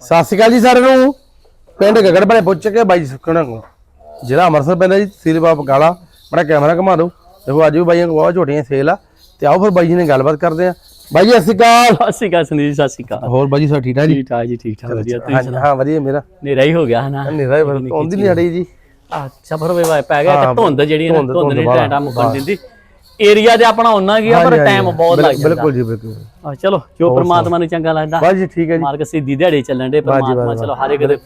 ਸਤਿ ਸ਼੍ਰੀ ਅਕਾਲ ਜੀ ਸਾਰਿਆਂ ਨੂੰ। ਪਿੰਡ ਗਗੜ ਬਣੇ ਪੁੱਛ ਕੇ ਬਾਈ ਸੁਖਣਾ ਕੋ ਜਿਹੜਾ ਅੰਮ੍ਰਿਤਸਰ ਪੈਂਦਾ ਜੀ ਸੀਲ ਬਾਪ ਕਾਲਾ ਬੜਾ ਕੈਮਰਾ ਘੁਮਾ ਦਿਓ। ਦੇਖੋ ਅੱਜ ਵੀ ਬਾਈਆਂ ਕੋਲ ਬਹੁਤ ਝੋਟੀਆਂ ਸੇਲ ਆ। ਤੇ ਆਓ ਫਿਰ ਬਾਈ ਜੀ ਨੇ ਗੱਲਬਾਤ ਕਰਦੇ ਆ। ਬਾਈ ਜੀ ਸਤਿ ਸ਼੍ਰੀ ਅਕਾਲ। ਸਤਿ ਸ਼੍ਰੀ ਅਕਾਲ ਸੰਦੀਪ ਸਤਿ ਸ਼੍ਰੀ ਅਕਾਲ। ਹੋਰ ਬਾਈ ਜੀ ਸਭ ਠੀਕ ਠਾਕ ਜੀ? ਠੀਕ ਠਾਕ ਜੀ ਠੀਕ ਠਾਕ ਵਧੀਆ। ਤੁਸੀਂ ਹਾਂ ਹਾਂ ਵਧੀਆ ਮੇਰਾ। ਨੇਰਾ ਹੀ ਹੋ ਗਿਆ ਹਨਾ? ਹਨੇਰਾ ਹੀ ਆਉਂਦੀ ਨਹੀਂ ਅੜੀ ਜੀ ਆ ਸਫਰ ਵੇ ਪੈ ਗਿਆ ਧੁੰਦ ਜਿਹੜੀ ਧੁੰਦ- ਨੇ ਟੈਂਟਾ ਮੁਕਣ ਦਿੰਦੀ। ਏਰੀਆ ਤੇ ਆਪਣਾ ਉਹਨਾਂ ਗਿਆ ਪਰ ਟਾਈਮ ਬਹੁਤ ਲੱਗ ਜਾਂਦਾ। ਬਿਲਕੁਲ ਜੀ ਬਿਲਕੁਲ। ਆ ਚਲੋ ਜੋ ਪ੍ਰਮਾਤਮਾ ਨੂੰ ਚੰਗਾ ਲੱਗਦਾ। ਬਾਈ ਜੀ ਠੀਕ ਹੈ ਜੀ। ਮਾਰਗ ਸਿੱਧੀ ਦਿਹਾੜੇ ਚੱਲਣ ਦੇ ਪ੍ਰਮਾਤਮਾ ਚਲੋ ਹਰ ਇੱਕ ਦੇ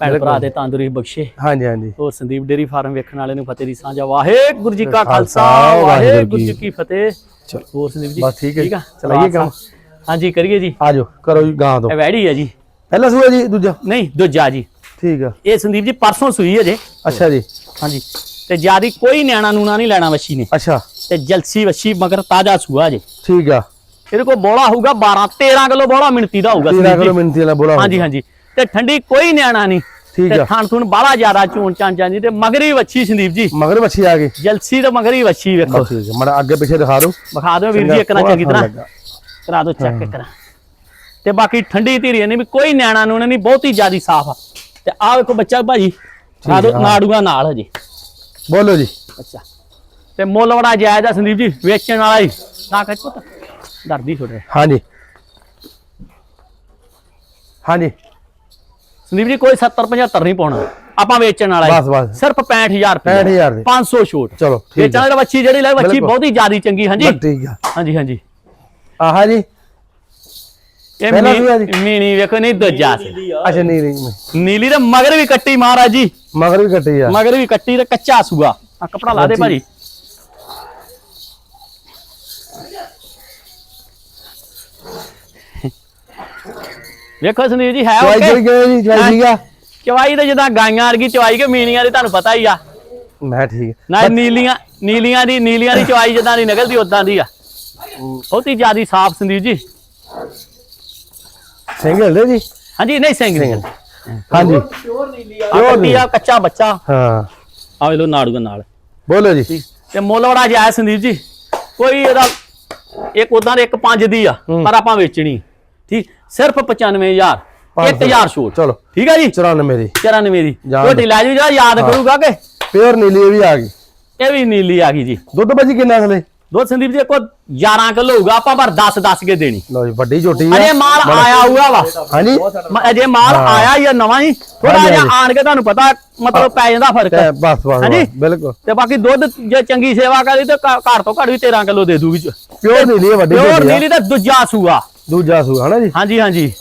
ਭੈਣ ਭਰਾ ਦੇ ਤੰਦਰੁਸਤੀ ਬਖਸ਼ੇ। ਹਾਂਜੀ ਹਾਂਜੀ। ਹੋਰ ਸੰਦੀਪ ਡੇਰੀ ਫਾਰਮ ਵੇਖਣ ਵਾਲੇ ਨੂੰ ਫਤਿਹ ਦੀ ਸਾਂਝਾ ਵਾਹਿਗੁਰੂ ਜੀ ਕਾ ਖਾਲਸਾ ਵਾਹਿਗੁਰੂ ਜੀ ਕੀ ਫਤਿਹ। ਚਲੋ। ਹੋਰ ਸੰਦੀਪ ਜੀ ਬਸ ਠੀਕ ਹੈ ਚਲਾਈਏ ਕੰਮ। ਹਾਂਜੀ ਕਰੀਏ ਜੀ। ਆ ਜਾਓ ਕਰੋ ਜੀ ਗਾਂ ਤੋਂ। ਇਹ ਵੈੜੀ ਹੈ ਜੀ। ਪਹਿਲਾ ਸੂਆ ਜੀ ਦੂਜਾ? ਨਹੀਂ ਦੂਜਾ ਜੀ। ਠੀਕ ਆ। ਇਹ ਸੰਦੀਪ ਜੀ ਪਰਸੋਂ ਸੂਈ ਹੈ ਜੇ ਅੱਛਾ ਜੀ। ਹਾਂਜੀ। ਤੇ ਜਿਆਦੀ ਕੋਈ ਨਿਆਣਾ ਨੂਣਾ ਨਹੀਂ ਲੈਣਾ ਵੱਛੀ ਨੇ। ਅੱਛਾ। ਤੇ ਜਲਸੀ ਵੱਛੀ ਮਗਰ ਤਾਜ਼ਾ ਸੂਆ ਜੇ। ਠੀਕ ਆ। ਇਹਦੇ ਕੋਲ ਬੋਲਾ ਹੋਊਗਾ 12 13 ਕਿਲੋ ਬੋਲਾ ਮਿੰਤੀ ਦਾ ਹੋਊਗਾ। 13 ਸੰਦੀਪ ਕਿਲੋ। ਮਿੰਤੀ ਵਾਲਾ ਬੋਲਾ ਹਾਂਜੀ ਹਾਂਜੀ। ਤੇ ਠੰਡੀ ਕੋਈ ਨਿਆਣਾ ਨਹੀਂ। ਠੀਕ ਤੇ ਆ। ਥਣ ਥੁਣ ਬਾਲਾ ਜ਼ਿਆਦਾ ਚੂਣ ਚਾਂਚਾਂ ਜੀ ਤੇ ਮਗਰੀ ਵੱਛੀ ਸੰਦੀਪ ਜੀ। ਮਗਰ ਮੱਛੀ ਆ ਗਈ। ਜਲਸੀ ਤੇ ਮਗਰੀ ਵੱਛੀ ਵੇਖੋ। ਠੀਕ ਹੈ ਮੜਾ ਅੱਗੇ ਪਿੱਛੇ ਦਿਖਾ ਦਿਓ। ਵਿਖਾ ਦਿਓ ਵੀਰ ਜੀ ਇੱਕ ਨਾ ਚੰਗੀ ਤਰ੍ਹਾਂ। ਕਰਾ ਦਿਓ ਚੈੱਕ ਕਰਾ ਤੇ ਬਾਕੀ ਠੰਡੀ ਧੀਰੀ ਨੇ ਵੀ ਕੋਈ ਨਿਆਣਾ ਨੂੰ ਨਹੀਂ ਬਹੁਤੀ ਜ਼ਿਆਦੀ ਸਾਫ਼ ਆ। ਤੇ ਆਹ ਵੇਖੋ ਬੱਚਾ ਭਾਜੀ। ਆ। ਨਾੜੂਆਂ ਨਾਲ ਹਜੇ। ਬੋਲੋ ਜੀ। ਅੱਛਾ। ਤੇ ਮੁੱਲ ਬੜਾ ਜਾਇਜ਼ ਆ ਸੰਦੀਪ ਜੀ ਵੇਚਣ ਵਾਲਾ ਹੀ। ਨਾ ਕਹਿ ਪੁੱਤ। ਡਰਦੀ ਛੋੜੇ ਹਾਂਜੀ। ਹਾਂਜੀ। ਸੰਦੀਪ ਜੀ ਕੋਈ 70 75 ਨਹੀਂ ਪਾਉਣਾ। ਆਪਾਂ ਵੇਚਣ ਵਾਲਾ ਬਸ, ਹੀ। ਬਸ। ਸਿਰਫ 65000 ਰੁਪਏ 65,000 ਦੇ। 500 ਛੋਟ। ਚਲੋ ਠੀਕ ਵੇਚਣ ਹੈ ਵਾਲੀ ਵੱਛੀ ਜਿਹੜੀ ਲੈ ਬਿਲਕੁਲ। ਬਹੁਤੀ ਜ਼ਿਆਦੀ ਚੰਗੀ ਹਾਂਜੀ? ਠੀਕ ਆ। ਹਾਂਜੀ ਹਾਂਜੀ। ਆਹਾ ਜੀ। ਇਹ? ਮੀਣੀ ਵੇਖੋ ਨਹੀਂ ਦੂਜਾ ਸੀ। ਅੱਛਾ ਨਹੀਂ ਨਹੀਂ ਨੀਲੀ ਤੇ ਮਗਰ ਵੀ ਕੱਟੀ ਮਹਾਰਾਜ ਜੀ। ਮਗਰ ਵੀ ਕੱਟੀ ਆ। ਮਗਰ ਵੀ ਕੱਟੀ ਤੇ ਕੱਚਾ ਸੂਆ। ਆ ਕਪੜਾ ਲਾ ਦੇ। ਭਾਜੀ। ਵੇਖੋ ਸੰਦੀਪ ਜੀ ਹੈ ਚਵਾਈ ਓਕੇ ਕੋਈ ਗਏ ਜੀ ਚਵਾਈ ਠੀਕ ਆ? ਚਵਾਈ ਤੇ ਜਿੱਦਾਂ ਗਾਈਆਂ ਵਰਗੀ ਚਵਾਈ ਕੇ ਮੀਨੀਆਂ ਦੀ ਤੁਹਾਨੂੰ ਪਤਾ ਹੀ ਆ। ਮੈਂ ਠੀਕ ਨਾ ਨੀਲੀਆਂ ਨੀਲੀਆਂ ਦੀ ਨੀਲੀਆਂ ਦੀ ਚਵਾਈ ਜਿੱਦਾਂ ਦੀ ਨਿਕਲਦੀ ਉਦਾਂ ਦੀ ਆ। ਬਹੁਤੀ ਜਿਆਦੀ ਸਾਫ਼ ਸੰਦੀਪ ਜੀ। ਸਿੰਗਲ ਦੇ ਜੀ? ਹਾਂਜੀ ਨਹੀਂ ਸਿੰਘ ਹਾਂਜੀ। ਆ। ਕੱਟੀ ਆ ਕੱਚਾ ਬੱਚਾ। ਹਾਂ। ਆ ਵੇ ਲੋ ਨਾੜੂਆਂ ਨਾਲ। ਬੋਲੋ ਜੀ। ਤੇ ਮੁੱਲ ਬੜਾ ਜਾਇਜ਼ ਸੰਦੀਪ ਜੀ। ਕੋਈ ਇਹਦਾ ਇੱਕ ਉਦਾਂ ਦੇ ਇੱਕ ਪੰਜ ਦੀ ਆ। ਪਰ ਆਪਾਂ ਵੇਚਣੀ। ਠੀਕ? ਸਿਰਫ 95000 ਪੰਜ ਸੌ। 1000 ਛੋਟ ਚਲੋ। ਠੀਕ ਹੈ ਜੀ? 94 ਦੀ। 94 ਦੀ। ਛੋਟੀ ਲੈ ਜੀ ਜਿਹੜਾ ਯਾਦ ਕਰੂਗਾ ਕਿ? ਪਿਓਰ ਨੀਲੀ ਵੀ ਆ ਗਈ। ਇਹ ਵੀ ਨੀਲੀ ਆ ਗਈ ਜੀ। ਦੁੱਧ ਭਾਜੀ ਕਿੰਨਾ ਥਲੇ ਦੁੱਧ ਸੰਦੀਪ ਜੀ ਕੋ 11 ਕਿਲੋ ਹੋਊਗਾ ਆਪਾਂ ਪਰ 10 10 ਕੇ ਦੇਣੀ। ਲਓ ਜੀ ਵੱਡੀ ਝੋਟੀ ਆ। ਅਜੇ ਮਾਲ ਆਇਆ ਹੋਊਗਾ ਵਾ। ਹਾਂਜੀ। ਅਜੇ ਮਾਲ। ਆਇਆ ਹੀ ਆ ਨਵਾਂ ਹੀ ਥੋੜਾ ਜਿਹਾ। ਆਣ ਕੇ ਤੁਹਾਨੂੰ ਪਤਾ ਮਤਲਬ ਪੈ ਜਾਂਦਾ ਫ਼ਰਕ। ਬਸ ਬਸ ਹਾਂਜੀ। ਬਿਲਕੁਲ। ਤੇ ਬਾਕੀ ਦੁੱਧ ਜੇ ਚੰਗੀ ਸੇਵਾ ਕਰੀ ਤੇ ਘ- ਘੱਟ ਤੋਂ ਘੱਟ ਵੀ 13 ਕਿਲੋ ਦੇ ਦੂਗੀ ਪਿਓਰ ਨੀਲੀ ਇਹ ਵੱਡੀ ਪਿਓਰ ਝੋਟੀ ਆ। ਨੀਲੀ ਦੂਜਾ ਸੂਆ ਦੂਜਾ ਸੂ ਹਨਾ ਜੀ? ਹਾਂਜੀ ਹਾਂਜੀ।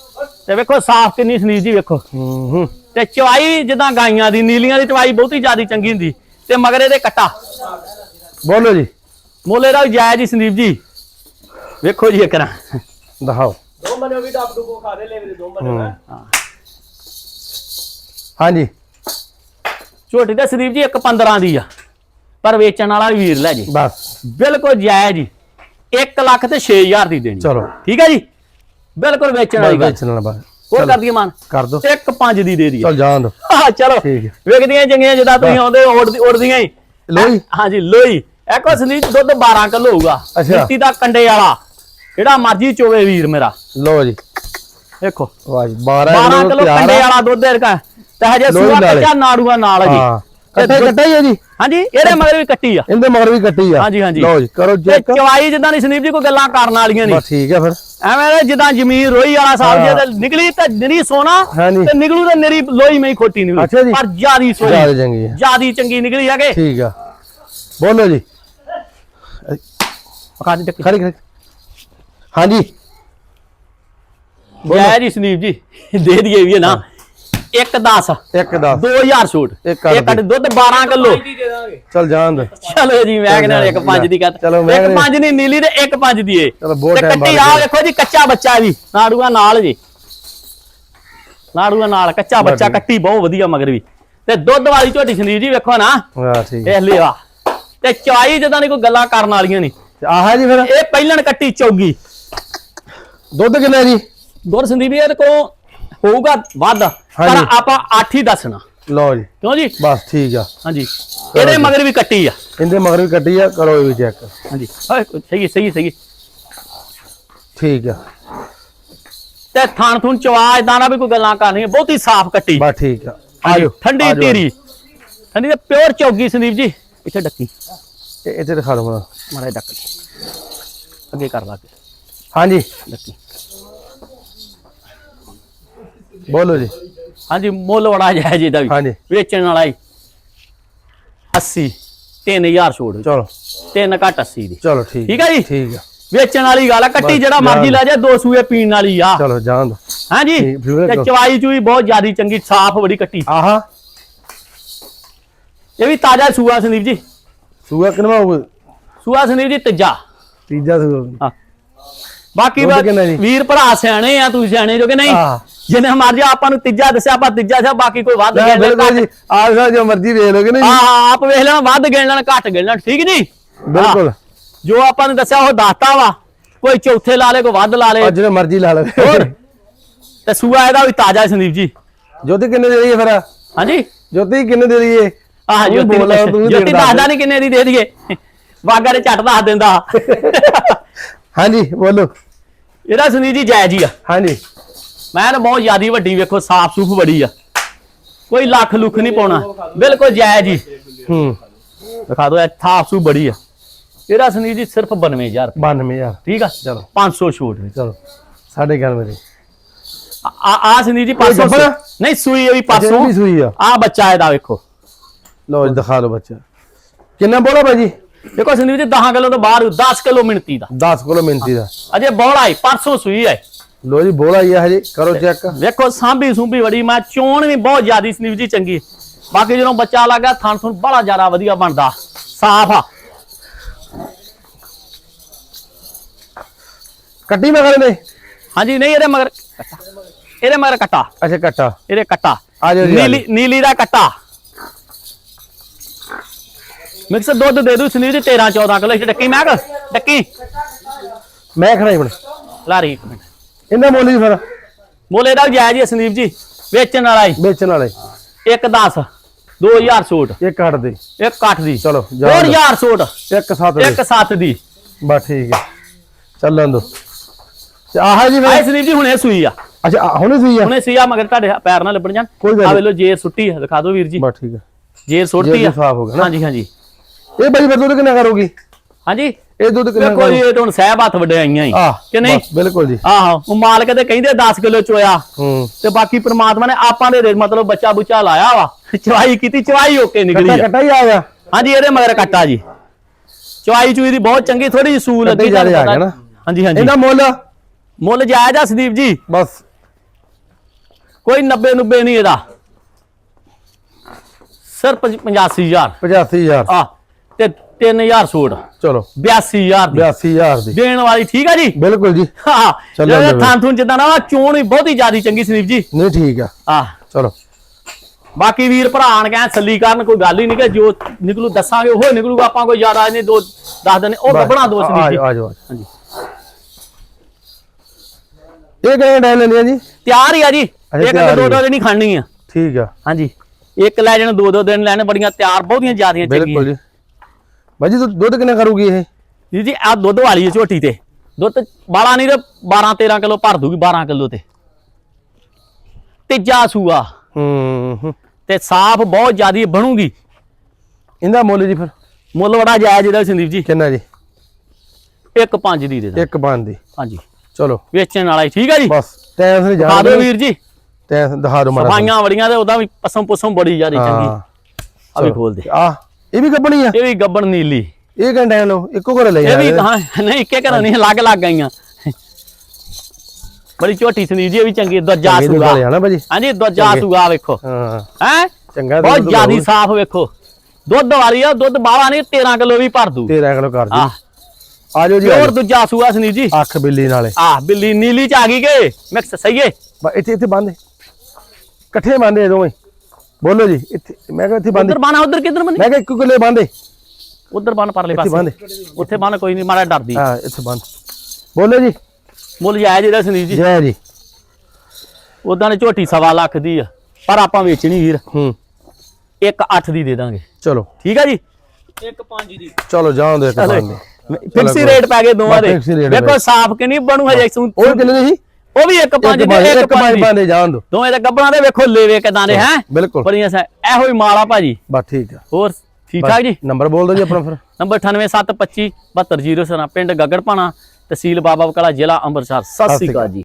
ਤੇ ਵੇਖੋ ਸਾਫ਼ ਕਿੰਨੀ ਸਨੀਜ ਜੀ ਵੇਖੋ। ਹੂੰ ਹੂੰ। ਤੇ ਚਵਾਈ ਜਿੱਦਾਂ ਗਾਈਆਂ ਦੀ ਨੀਲੀਆਂ ਦੀ ਚਵਾਈ ਬਹੁਤੀ ਜ਼ਿਆਦਾ ਚੰਗੀ ਹੁੰਦੀ। ਤੇ ਮਗਰ ਇਹਦੇ ਕੱਟਾ। ਬੋਲੋ ਜੀ। ਮੋਲੇ ਦਾ ਵੀ ਜਾਇਜ਼ ਜੀ ਸੰਦੀਪ ਜੀ। ਵੇਖੋ ਜੀ ਇੱਕ ਨਾ ਦਿਖਾਓ। ਦੋ ਮਨੇ ਵੀ ਡੱਬ ਡੁੱਬੋ ਖਾ ਦੇ ਲੈ ਵੀਰੇ ਦੋ ਮਨੇ ਹੂੰ। ਹਾਂਜੀ। ਝੋਟੀ ਤੇ ਸੰਦੀਪ ਜੀ ਇੱਕ 15 ਦੀ ਆ। ਪਰ ਵੇਚਣ ਵਾਲਾ ਵੀਰ ਲੈ ਜੀ। ਬਸ। ਬਿਲਕੁਲ ਜਾਇਜ਼ ਜੀ 1 ਲੱਖ ਤੇ 6000 ਦੀ ਦੇਣੀ। ਚਲੋ। ਠੀਕ ਹੈ ਜੀ? ਬਿਲਕੁਲ ਵੇਚਣ ਵਾਲੀ ਗੱਲ। ਵੇਚਣ ਵਾਲਾ ਬਸ। ਹੋਰ ਕਰ ਦਈਏ ਮਾਨ? ਕਰ ਦੋ। ਇੱਕ 5 ਦੀ ਦੇ ਦਈਏ ਚਲ ਜਾਣ ਦੋ। ਆਹ ਚਲੋ। ਠੀਕ ਹੈ। ਵੇਖਦੀਆਂ ਚੰਗੀਆਂ ਜਿੱਦਾਂ ਤੁਸੀਂ ਆਉਂਦੇ ਹੋ, ਉੜਦੀ ਉੜਦੀਆਂ ਹੀ। ਲੋਈ? ਹਾਂਜੀ ਲੋਈ। ਐਕੋ ਸੰਦੀਪ ਦੁੱਧ 12 ਕਿਲੋ ਹੋਊਗਾ। ਮਿੱਟੀ ਦਾ ਕੰਡੇ ਵਾਲਾ। ਜਿਹੜਾ ਮਰਜ਼ੀ ਚੋਵੇ ਵੀਰ ਮੇਰਾ। ਲਓ ਜੀ। ਦੇਖੋ। ਵਾਹ ਜੀ 12 12 ਕਿਲੋ ਕੰਡੇ ਵਾਲਾ ਦੁੱਧ ਇਹਦਾ। ਤੇ ਹਜੇ ਸੂਆ। ਕੱਚਾ ਨਾੜੂਆ ਨਾਲ ਹਾਂ ਜੀ। ਕੱਟਾ ਕੱਟਾ ਹੀ ਹੈ ਜੀ? ਹਾਂਜੀ ਇਹਦੇ ਮਗਰ ਵੀ ਕੱਟੀ ਆ। ਇਹਦੇ ਮਗਰ ਵੀ ਕੱਟੀ ਆ। ਹਾਂਜੀ, ਹਾਂਜੀ। ਲਓ ਜੀ ਕਰੋ ਚੈੱਕ। ਚਵਾਈ ਜਿੱਦਾਂ ਦੀ ਸੰਦੀਪ ਜੀ ਕੋਈ ਗੱਲਾਂ ਕਰਨ ਵਾਲੀਆਂ ਨਹੀਂ। ਬਸ ਠੀਕ ਹੈ ਫਿਰ। ਐਵੇਂ ਜਿੱਦਾਂ ਜ਼ਮੀਨ ਰੋਈ ਵਾਲਾ ਸਾਹਿਬ। ਜੀ ਤੇ ਨਿਕਲੀ ਤੇ ਨਿਰੀ ਸੋਨਾ। ਤੇ ਨਿਕਲੂ ਤੇ ਨਿਰੀ ਲੋਈ ਮੈਂ ਖੋਟੀ ਨਿਕਲੂ। ਅੱਛਾ ਜੀ। ਪਰ ਜਿਆਦੀ ਸੋਈ ਜ਼ਿਆਦਾ ਚੰਗੀ ਹੈ ਜਿਆਦੀ ਚੰਗੀ ਨਿਕਲੀ ਹੈਗੇ ਠੀਕ ਆ। ਬੋਲੋ ਜੀ। ਖਾ ਦੇ ਖੜੀ ਖੜੀ। ਹਾਂਜੀ। ਜੈ ਜੀ ਸੰਦੀਪ ਜੀ। ਦੇ ਦਈਏ ਵੀ ਨਾ। 1 10 ਇੱਕ 10 2000 ਛੋਟ ਇੱਕ ਕੱਢ ਦੁੱਧ 12 ਕਿਲੋ। ਚਲ ਜਾਣ ਦੋ। ਚਲੋ ਜੀ ਮੈਂ ਕਹਿੰਦਾ ਇੱਕ ਪੰਜ ਦੀ ਕੱਟ ਇੱਕ ਕਹਿੰਦਾ- ਪੰਜ ਨਹੀਂ ਨੀਲੀ ਤੇ ਇੱਕ ਪੰਜ ਦੀ ਏ। ਚਲੋ ਬਹੁਤ ਤੇ time ਕੱਟੀ ਬਾਅਦ ਆ ਵੇਖੋ ਜੀ ਕੱਚਾ ਬੱਚਾ ਜੀ। ਨਾੜੂਆ ਨਾਲ ਜੀ। ਨਾੜੂਆ ਨਾਲ ਕੱਚਾ ਬੱਚਾ ਠੀਕ। ਕੱਟੀ ਬਹੁਤ ਵਧੀਆ ਮਗਰ ਵੀ। ਤੇ ਦੁੱਧ ਵਾਲੀ ਝੋਟੀ ਸੰਦੀਪ ਜੀ ਵੇਖੋ ਨਾ। ਵਾਹ ਠੀਕ। ਇਹ ਲਿਆ। ਤੇ ਚਾਈ ਜਦਾਂ ਦੀ ਕੋਈ ਗੱਲਾਂ ਕਰਨ ਵਾਲੀਆਂ ਨਹੀਂ। ਤੇ ਆਹ ਜੀ ਫਿਰ। ਇਹ ਪਹਿਲਣ ਕੱਟੀ ਚੌਗੀ। ਦੁੱਧ ਕਿੰਨਾ ਜੀ? ਦੁੱਧ ਸੰਦੀਪ ਜੀ ਇਹਦੇ ਕੋਲ ਹੋਊਗਾ ਵੱਧ ਪਰ ਹਾਂਜੀ। ਆਪਾਂ 8 ਹੀ ਦੱਸਣਾ। ਲਓ ਜੀ। ਕਿਉਂ ਜੀ? ਬਸ ਠੀਕ ਆ। ਹਾਂਜੀ। ਇਹਦੇ ਮਗਰ ਵੀ ਕੱਟੀ ਆ। ਇਹਦੇ ਮਗਰ ਵੀ ਕੱਟੀ ਆ ਕਰੋ ਇਹ ਵੀ ਚੈੱਕ ਹਾਂਜੀ। ਸਹੀ ਸਹੀ ਸਹੀ। ਠੀਕ ਆ। ਤੇ ਥਾਣ ਥੂਣ ਚਵਾ ਇਦਾਂ ਨਾ ਵੀ ਕੋਈ ਗੱਲਾਂ ਕਰਨੀਆਂ ਬਹੁਤੀ ਸਾਫ਼ ਕੱਟੀ। ਬਸ ਠੀਕ ਆ। ਹਾਂਜੀ, ਆਜੋ ਠੰਡੀ ਆਜੋ। ਧੀਰੀ ਠੰਡੀ ਤੇ ਪਿਓਰ ਚੌਗੀ ਸੰਦੀਪ ਜੀ। ਇੱਥੇ ਡੱਕੀ। ਇਹ- ਇੱਥੇ ਦਿਖਾ ਦਵਾਂ ਮਾੜਾ ਜਿਹਾ ਡੱਕ ਲਈ। ਅੱਗੇ ਕਰ ਲਾ ਕੇ। ਹਾਂਜੀ। ਡੱਕੀ। ਬੋਲੋ ਜੀ। ਹਾਂਜੀ ਮੁੱਲ ਬੜਾ ਜਾਇਜ਼ ਇਹਦਾ ਵੀ। ਹਾਂਜੀ। ਵੇਚਣ ਵਾਲਾ ਹੀ 80 3000 ਛੋੜ ਚਲੋ। ਤਿੰਨ ਘੱਟ 80 ਦੀ। ਚਲੋ ਠੀਕ। ਠੀਕ ਆ ਜੀ? ਠੀਕ ਆ। ਵੇਚਣ ਵਾਲੀ ਗੱਲ ਆ ਕੱਟੀ ਜਿਹੜਾ ਮਰਜ਼ੀ ਲੈ ਜਾ ਦੋ ਸੂਏ ਪੀਣ ਵਾਲੀ ਆ। ਚਲੋ ਜਾਣ ਦੋ। ਹਾਂਜੀ। ਤੇ ਚਵਾਈ ਚੂਈ ਬਹੁਤ ਜ਼ਿਆਦੀ ਚੰਗੀ ਸਾਫ਼ ਬੜੀ ਕੱਟੀ। ਆਹਾ। ਇਹ ਵੀ ਤਾਜ਼ਾ ਸੂਆ ਸੰਦੀਪ ਜੀ। ਸੂਆ ਕਿਨਵਾ ਹੋਊ ਸੂਆ ਸੰਦੀਪ ਜੀ ਤੀਜਾ। ਤੀਜਾ ਸੂਆ। ਹਾਂ। ਬਾਕੀ? ਵੀਰ ਭਰਾ ਸਿਆਣੇ ਆ ਤੁਸੀਂ ਸਿਆਣੇ ਜੋ ਕਿ ਨਹੀਂ? ਆਹ। ਜਿੰਨੇ ਮਰਜ਼ੀ ਆਪਾਂ ਨੂੰ ਤੀਜਾ ਦੱਸਿਆ ਆਪਾਂ ਤੀਜਾ ਸਿਆ ਬਾਕੀ ਕੋਈ ਵੱਧ ਗਿਣ ਲੈਣ ਬਿਲਕੁਲ ਜੀ ਆਹ ਸਾ ਜੋ ਮਰਜ਼ੀ ਵੇਖ ਲੋਗੇ ਨਾ ਜੀ। ਹਾਂ ਆਪ ਵੇਖ ਲੈਣ ਵੱਧ ਗਿਣ ਲੈਣ ਘੱਟ ਗਿਣ ਲੈਣ ਠੀਕ ਨਹੀਂ ਬਿਲਕੁਲ। ਜੋ ਆਪਾਂ ਨੂੰ ਦੱਸਿਆ ਉਹ ਦੱਸਤਾ ਵਾ। ਕੋਈ ਚੌਥੇ ਲਾ ਲੇ ਕੋਈ ਵੱਧ ਲਾ ਲੇ। ਅੱਜ ਮਰਜ਼ੀ ਲਾ ਲਵੇ ਹੋਰ? ਤੇ ਸੂਆ ਇਹਦਾ ਵੀ ਤਾਜ਼ਾ ਹੈ ਸੰਦੀਪ ਜੀ। ਜੋਤੀ ਕਿੰਨੇ ਦੇ ਦਈਏ ਫਿਰ? ਹਾਂਜੀ? ਜੋਤੀ ਕਿੰਨੇ ਦੇ ਦਈਏ? ਆਹ ਤੂੰ ਜੋਤੀ ਬੋਲ, ਤੂੰ ਵੀ ਜੋਤੀ ਦੱਸਦਾ ਨਹੀਂ ਕਿੰਨੇ ਦੀ ਦੇ ਦਈਏ। ਵਾਗਾ ਦੇ ਝੱਟ ਦੱਸ ਦਿੰਦਾ। ਹਾਂਜੀ ਬੋਲੋ। ਇਹਦਾ ਸੰਦੀਪ ਜੀ ਜਾਇਜ਼ ਹੀ ਆ। ਹਾਂਜੀ। ਮੈਂ ਤਾਂ ਬਹੁਤ ਜ਼ਿਆਦੀ ਵੱਡੀ ਵੇਖੋ ਸਾਫ਼ ਸੁਫ ਬੜੀ ਆ। ਕੋਈ ਲੱਖ ਲੁੱਖ ਨਹੀਂ ਪਾਉਣਾ। ਬਿਲਕੁਲ ਜਾਇਜ਼ ਹੀ। ਹੂੰ। ਦਿਖਾ ਦੋ ਇਹ ਸਾਫ਼ ਸੁਫ ਬੜੀ ਆ। ਇਹਦਾ ਸੰਦੀਪ ਜੀ ਸਿਰਫ 92000 92000 ਠੀਕ ਆ? ਚਲੋ। 500 ਛੋਟ। ਵਿੱਚ ਚਲੋ। ਸਾਡੇ ਘਰ ਮੇਰੇ ਆ ਆ ਸੰਦੀਪ ਜੀ ਪਾਸੋਂ ਗੱਭਣ ਆ? ਨਹੀਂ ਸੂਈ ਵੀ ਪਾਸੋਂ ਵੀ ਸੂਈ ਆ। ਆ ਬੱਚਾ ਇਹਦਾ ਵੇਖੋ। ਜੀ ਦਿਖਾ ਲਓ ਬੱਚਾ। ਕਿੰਨਾ ਬੋਲਾ ਭਾਜੀ? ਦੇਖੋ ਸੰਦੀਪ ਜੀ 10 ਕਿਲੋ ਤੋਂ ਬਾਹਰ 10 ਕਿਲੋ ਮਿੰਤੀ ਦਾ। 10 ਕਿਲੋ ਮਿੰਤੀ ਦਾ। ਅਜੇ ਬੋਲਾ ਹੀ ਪਰਸੋਂ ਸੂਈ ਹੈ ਲੋ ਜੀ ਬੋਲਾ ਹੀ ਆ ਹਜੇ ਕਰੋ ਚੈੱਕ ਵੇਖੋ ਸਾਂਭੀ ਸੁੰਭੀ ਬੜੀ ਮੈਂ ਚੋਣ ਵੀ ਬਹੁਤ ਜ਼ਿਆਦੀ ਸੰਦੀਪ ਜੀ ਚੰਗੀ। ਬਾਕੀ ਜਦੋਂ ਬੱਚਾ ਲੱਗਾ ਥਣ ਥਣ ਬੜਾ ਜ਼ਿਆਦਾ ਵਧੀਆ ਬਣਦਾ। ਸਾਫ਼ ਆ। ਕੱਟੀ ਮੈਂ ਕਰਦੇ ਹਾਂਜੀ ਨਹੀਂ ਇਹਦੇ ਮਗਰ ਕੱਟਾ ਇਹਦੇ ਮਗਰ ਕੱਟਾ। ਅੱਛਾ ਕੱਟਾ। ਇਹਦੇ ਕੱਟਾ। ਆ ਜਾਓ ਜੀ, ਨੀਲੀ ਨੀਲੀ ਦਾ ਕੱਟਾ। ਮਿਕਸ ਦੁੱਧ ਦੇ ਦੂ ਸੰਦੀਪ ਜੀ 13 14 ਕਿਲੋ ਡੱਕੀ ਮੈਂ ਕਿ ਡੱਕੀ। ਮੈਂ ਖੜਾ ਹੀ ਬਣ ਲਾਰੀ ਇੱਕ ਮਿੰਟ। ਇਹਦਾ ਮੁੱਲ ਜੀ ਫਿਰ? ਮੁੱਲ ਇਹਦਾ ਜਾਇਜ਼ ਹੀ ਸੰਦੀਪ ਜੀ ਵੇਚਣ ਵਾਲਾ ਹੀ ਵੇਚਣ ਵਾਲੇ ਇੱਕ 10 2000 ਸੂਟ। ਇਹ ਕੱਟ ਦੇ। ਇੱਕ 8 ਦੀ। ਚਲੋ ਜਾਓ ਹੋਰ 1000 ਸੂਟ। ਇੱਕ ਸੱਤ ਦੇ। ਇੱਕ 7 ਦੀ। ਬਸ ਠੀਕ ਹੈ। ਚੱਲਣ ਦੋ। ਤੇ ਆਹ ਜੀ ਆਏ ਫਿਰ ਸੰਦੀਪ ਜੀ ਹੁਣੇ ਸੂਈ ਆ। ਅੱਛਾ ਆਹ ਹੁਣੇ ਸੂਈ ਆ? ਹੁਣੇ ਸੂਈ ਆ ਮਗਰ ਤੁਹਾਡੇ ਪੈਰ ਨਾਲ ਲੱਭਣ ਜਾਣ। ਕੋਈ ਗੱਲ ਆ। ਵੇਲੋ ਜੇਰ ਸੁੱਟੀ ਆ ਦਿਖਾ ਦਿਓ ਵੀਰ ਜੀ। ਬਸ ਠੀਕ ਹੈ ਜੇਰ ਸੁੱਟੀ ਆ। ਵੀ ਸਾਫ਼ ਹੋ ਗਿਆ ਨਾ। ਹਾਂਜੀ ਹਾਂਜੀ। ਇਹ ਬਾਈ ਫਿਰ ਦੁੱਧ ਕਿੰਨਾ ਕਰੋਗੀ? ਹਾਂਜੀ। ਇਹ ਦੁੱਧ ਕਿੰਨਾ ਵੇਖੋ ਜੀ ਇਹ ਤਾਂ ਹੁਣ ਸਹਿਬ ਹੱਥ ਵੱਡੇ ਆਈਆਂ ਹੀ ਕਿ ਨਹੀਂ? ਬਿਲਕੁਲ ਜੀ। ਆਹੋ ਉਹ ਮਾਲਕ ਦੇ ਕਹਿੰਦੇ 10 ਕਿਲੋ ਚੋਇਆ। ਹੂੰ। ਤੇ ਬਾਕੀ ਪ੍ਰਮਾਤਮਾ ਨੇ ਆਪਾਂ ਦੇ ਮਤਲਬ ਬੱਚਾ ਬੁੱਚਾ ਲਾਇਆ ਵਾ। ਚਵਾਈ ਕੀਤੀ ਚਵਾਈ ਓਕੇ ਨਿਕਲੀ ਕੱਟਾ ਆ। ਕੱਟਾ ਹੀ ਆ ਗਿਆ। ਹਾਂਜੀ ਇਹਦੇ ਮਗਰ ਕੱਟਾ ਜੀ। ਚਵਾਈ ਚੂਈ ਦੀ ਬਹੁਤ ਚੰਗੀ ਥੋੜੀ ਜਿਹੀ ਸੂਲ ਆ ਗਿਆ ਪਤਾ। ਨਾ। ਹਾਂਜੀ ਹਾਂਜੀ। ਇਹਦਾ ਮੁੱਲ? ਮੁੱਲ ਜਾਇਜ਼ ਆ ਸੰਦੀਪ ਜੀ। ਬਸ। ਕੋਈ 90 90 ਨਹੀਂ ਇਹਦਾ। ਸਿਰਫ 85000 85000 ਆ ਤੇ 3000 ਸੂਟ। ਚਲੋ। 82000 ਦੀ। 82000 ਦੀ। ਦੇਣ ਵਾਲੀ ਠੀਕ ਆ ਜੀ? ਬਿਲਕੁਲ ਜੀ। ਹਾਂ। ਚੱਲੋ। ਥਾਂ ਥੂੰ ਜਿੱਦਾਂ ਨਾ ਚੋਣ ਵੀ ਬਹੁਤੀ ਜ਼ਿਆਦੀ ਚੰਗੀ ਸੰਦੀਪ ਜੀ। ਨਹੀਂ ਠੀਕ ਆ। ਆ ਚਲੋ। ਬਾਕੀ ਵੀਰ ਭਰਾ ਆਣ ਕੇ ਸੱਲੀ ਕਰਨ ਕੋਈ ਗੱਲ ਹੀ ਨਹੀਂ ਕਿ ਜੋ ਨਿਕਲੂ ਦੱਸਾਂਗੇ ਉਹ ਨਿਕਲੂਗਾ। ਆਪਾਂ ਕੋਈ ਜ਼ਿਆਦਾ ਨਹੀਂ ਦੋ ਦੱਸ ਦਿੰਦੇ ਉਹ ਗੱਬਣਾ ਦੋ ਆ ਸੰਦੀਪ ਜੀ। ਆ ਜਾਓ ਹਾਂਜੀ। ਇਹ ਕਿੰਨੇ ਟਾਈਮ ਲੈਂਦੀਆਂ ਜੀ? ਤਿਆਰ ਹੀ ਆ ਜੀ। ਤੇ ਦੋ ਹੀ ਦੋ ਦਿਨ ਹੀ ਖਾਣੀ ਆ। ਠੀਕ ਆ। ਹਾਂਜੀ। ਇੱਕ ਲੈ ਜਾਣ ਦੋ ਦੋ ਦਿਨ ਲੈਣ ਬੜੀਆਂ ਤਿਆਰ ਬਹੁਤੀਆਂ ਜ਼ਿਆਦੀਆਂ ਬਿਲਕੁਲ ਚੰਗੀਆਂ ਜੀ। ਬਾਜੀ ਦੁੱਧ- ਦੁੱਧ ਕਿੰਨਾ ਕਰੂਗੀ ਇਹ? ਜੀ ਜੀ ਆ ਦੁੱਧ ਵਾਲੀ ਹੈ ਝੋਟੀ ਤੇ। ਦੁੱਧ ਬਾਲਾ ਨਹੀਂ ਤੇ 12 13 ਕਿਲੋ ਭਰ ਦੂਗੀ 12 ਕਿਲੋ ਤੇ। ਤੀਜਾ ਸੂਆ। ਹੂੰ। ਤੇ ਸਾਫ਼ ਬਹੁਤ ਜ਼ਿਆਦੀ ਬਣੂਗੀ। ਇਹਦਾ ਮੁੱਲ ਜੀ ਫਿਰ? ਮੁੱਲ ਬੜਾ ਜਾਇਜ਼ ਇਹਦਾ ਸੰਦੀਪ ਜੀ। ਕਿੰਨਾ ਜੀ? ਇੱਕ ਪੰਜ ਦੀ ਦੇ ਦਾਂ ਇੱਕ ਬੰਦ ਦੀ। ਹਾਂਜੀ। ਚਲੋ। ਵੇਚਣ ਵਾਲਾ ਠੀਕ ਹੈ ਜੀ? ਬਸ ਸਿਰ ਦਿਖਾ ਜਾ ਦਿਓ। ਵੀਰ ਜੀ। ਟਾਈਮ ਦਿਖਾ ਦਿਓ ਮਾੜਾ ਸਫਾਈਆਂ ਬੜੀਆਂ ਤੇ ਉਹਦਾ ਵੀ ਪਸਮ ਪੁਸਮ ਬੜੀ ਜ਼ਿਆਦੀ ਚੰਗੀ। ਆ ਵੀ ਖੋਲ ਦੇ। ਆ ਇਹ ਵੀ ਕੱਪਣੀ ਆ? ਇਹ ਵੀ ਗੱਬਣ ਨੀਲੀ। ਇਹ ਘੰਟੇ ਲੋ ਇੱਕੋ ਘਰ ਲੈ ਇਹ ਵੀ ਹਾਂ ਨਹੀਂ ਇੱਕੇ ਘਰੋਂ ਨਹੀਂ ਲੱਗ ਲੱਗ ਗਈਆਂ ਬੜੀ ਝੋਟੀ ਸੰਦੀਪ ਜੀ ਇਹ ਵੀ ਚੰਗੀ ਦਰਜਾ ਸੂਗਾ ਨਾ ਹਾਂਜੀ ਦਰਜਾ। ਸੂਗਾ ਵੇਖੋ। ਹਾਂ। ਹੈ? ਚੰਗਾ ਬਹੁਤ ਜ਼ਿਆਦੀ। ਸਾਫ਼ ਵੇਖੋ। ਦੁੱਧ ਵਾਲੀ ਆ ਦੁੱਧ ਬਾਹਲਾ ਨਹੀਂ 13 ਕਿਲੋ ਵੀ ਭਰ ਦੂ। 13 ਕਿਲੋ ਕਰ ਦੀ। ਆ ਜਾਓ ਜੀ ਹੋਰ ਦੂਜਾ ਸੂਆ ਸੰਦੀਪ ਜੀ। ਅੱਖ ਬਿੱਲੀ ਨਾਲੇ। ਆ ਬਿੱਲੀ ਨੀਲੀ ਚ ਆ ਗਈ ਕੇ? ਮਿਕਸ ਸਹੀ ਹੈ ਬਸ ਇੱਥੇ ਇੱਥੇ ਬੰਦੇ ਇਕੱਠੇ ਬੰਦੇ ਦੋਵੇਂ। ਬੋਲੋ ਜੀ ਇੱਥੇ ਮੈਂ ਕਿਹਾ ਇੱਥੇ ਬੰਦੇ ਉਧਰ ਬਾਣਾ ਉਧਰ ਕਿੱਧਰ ਬਣੀ ਮੈਂ ਕਿਹਾ ਇੱਕੋ ਕਿਲੇ ਬੰਦੇ ਉਧਰ ਬਾਣ ਪਰਲੇ ਇੱਥੇ ਪਾਸੇ। ਬੰਦੇ ਉੱਥੇ ਬਾਣ ਕੋਈ ਨਹੀਂ ਮਾਰਾ ਡਰਦੀ। ਹਾਂ ਇੱਥੇ ਬੰਦ ਬੋਲੋ ਜੀ। ਮੁੱਲ ਜਾਇਜ਼ ਇਹਦਾ ਸੰਦੀਪ ਜੀ। ਜੈ ਜੀ। ਉਦਾਂ ਨੇ ਝੋਟੀ ਸਵਾ ਲੱਖ ਦੀ ਆ ਪਰ ਆਪਾਂ ਵੇਚਣੀ ਵੀਰ ਹੂੰ। ਇੱਕ 8 ਦੀ ਦੇ ਦਾਂਗੇ। ਚਲੋ। ਠੀਕ ਆ ਜੀ? ਇੱਕ 5 ਦੀ। ਚਲੋ ਜਾਣ ਦੇ ਇੱਕ ਬੰਦੇ ਫਿਕਸੀ ਰੇਟ ਪੈ ਗਏ ਦੋਵਾਂ ਦੇ। ਦੇਖੋ ਸਾਫ਼ ਕਿ ਨਹੀਂ ਬਣੂ ਹਜੇ? ਉਹ ਕਿੰਨੇ ਦੀ ਸੀ? ਉਹ ਵੀ ਇੱਕ ਪੰਜ ਦੇ ਇੱਕ ਪੰਜ ਪੰਜ ਦੀ। ਜਾਣ ਦੋ। ਦੋਵੇਂ ਦੇ ਗੱਬਣਾ ਦੇ ਵੇਖੋ ਲੇਵੇ ਕਿਦਾਂ ਦੇ ਹੈ? ਬਿਲਕੁਲ। ਬੜੀਆਂ ਸਾ ਇਹੋ ਹੀ ਮਾਲਾ ਭਾਜੀ। ਬਸ ਠੀਕ ਆ। ਹੋਰ ਠੀਕ ਠਾਕ ਜੀ? ਨੰਬਰ ਬੋਲ ਦਿਓ ਜੀ ਆਪਣਾ ਫਿਰ। ਨੰਬਰ 98725 7207 ਪਿੰਡ ਗਗੜਪਾਣਾ ਤਹਿਸੀਲ ਬਾਬਾ ਬਕਾਲਾ ਜ਼ਿਲ੍ਹਾ ਅੰਮ੍ਰਿਤਸਰ। ਸਤਿ ਸ੍ਰੀ ਅਕਾਲ। ਜੀ।